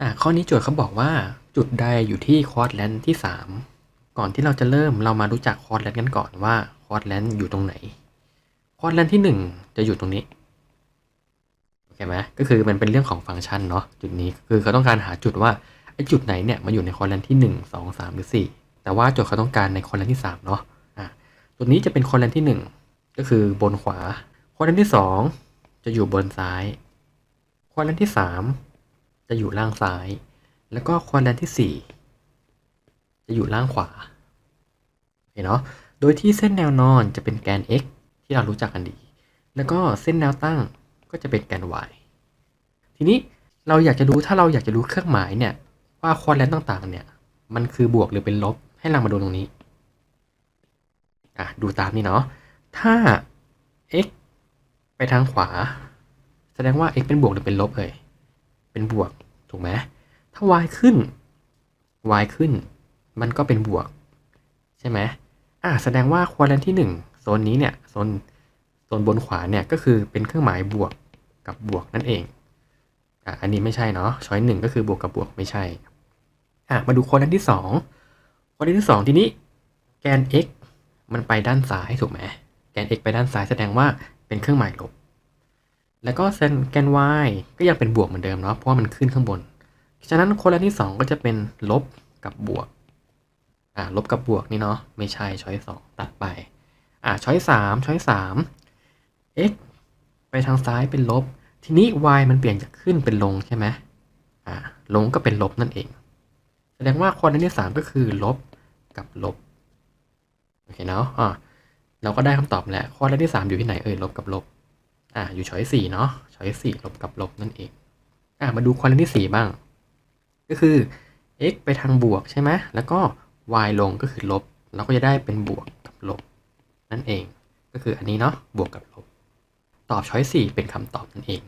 อะข้อนี้โจทย์เขาบอกว่าจุดใดอยู่ที่คอร์ดแลนที่ 3 ก่อนที่เราจะเริ่มเรามารู้จักคอร์ดแลนกันก่อนว่าคอร์ดแลนอยู่ตรงไหน คอร์ดแลนที่ 1 จะอยู่ตรงนี้โอเคไหมก็คือมันเป็นเรื่องของฟังก์ชันเนาะจุดนี้คือเขาต้องการหาจุดว่าไอ้จุดไหนเนี่ยมาอยู่ในคอร์ดแลนที่ 1 2 3 หรือ 4 แต่ว่าโจทย์เขาต้องการในคอร์ดแลนที่3เนาะอะจุดนี้จะเป็นคอร์ดแลนที่ 1 ก็คือบนขวาคอร์ดแลนที่ 2 จะอยู่บนซ้ายคอร์ดแลนที่ 3 จะอยู่ล่างซ้าย แล้วก็ควอดแลนที่ 4 จะอยู่ล่างขวาโอเคเนาะโดยที่เส้นแนวนอนจะเป็นแกน x ที่เรารู้จักกันดี แล้วก็เส้นแนวตั้งก็จะเป็นแกน y ทีนี้เราอยากจะรู้ถ้าเราอยากจะรู้เครื่องหมายเนี่ยว่าควอดแลนต่างๆ เนี่ย มันคือบวกหรือเป็นลบให้เรามาดูตรงนี้อะดูตามนี้เนาะถ้า x ไปทางขวา แสดงว่า x เป็นบวกหรือเป็นลบเอ่ย เป็นบวกถูกไหมถ้า y ขึ้น y ขึ้น มันก็เป็นบวก ใช่ไหมอ่าแสดงว่าควอแลนที่ 1 โซนนี้เนี่ยโซนโซนบนขวาเนี่ยก็คือเป็นเครื่องหมายบวกกับบวกนั่นเองอะอันนี้ไม่ใช่เนาะช้อยหนึ่งก็คือบวกกับบวกไม่ใช่อะมาดูควอแลนที่2ควอแลนที่ 2 ทีนี้แกน x มันไปด้านซ้ายถูกไหมแกน x ไปด้านซ้ายแสดงว่าเป็นเครื่องหมายลบ แล้วก็เซนแกน y ก็ยังเป็นบวกเหมือนเดิมเนาะเพราะว่ามันขึ้นข้างบน ฉะนั้นโคนละที่ 2 ก็จะเป็นลบกับบวกอ่าลบกับบวกนี่เนาะไม่ใช่ช้อยสองตัดไปอ่าช้อยสามช้อยสาม x ไปทางซ้ายเป็นลบ ทีนี้ y มันเปลี่ยนจากขึ้นเป็นลงใช่ไหมอ่าลงก็เป็นลบนั่นเอง แสดงว่าคนที่ 3 ก็คือลบกับลบโอเคเนาะอ่าเราก็ได้คำตอบแล้วข้อแรกที่ 3 อยู่ที่ไหนเอ่ยลบกับลบ อ่าอยู่ช้อยสี่เนาะช้อยสี่ลบกับลบนั่นเองอ่ามาดูคนที่4บ้าง ก็คือ x ไปทางบวกใช่ไหมแล้วก็ y ลงก็คือลบเราก็จะได้เป็นบวกกับลบ นั่นเอง ก็คืออันนี้เนาะบวกกับลบ ตอบช้อย4เป็นคำตอบนั่นเอง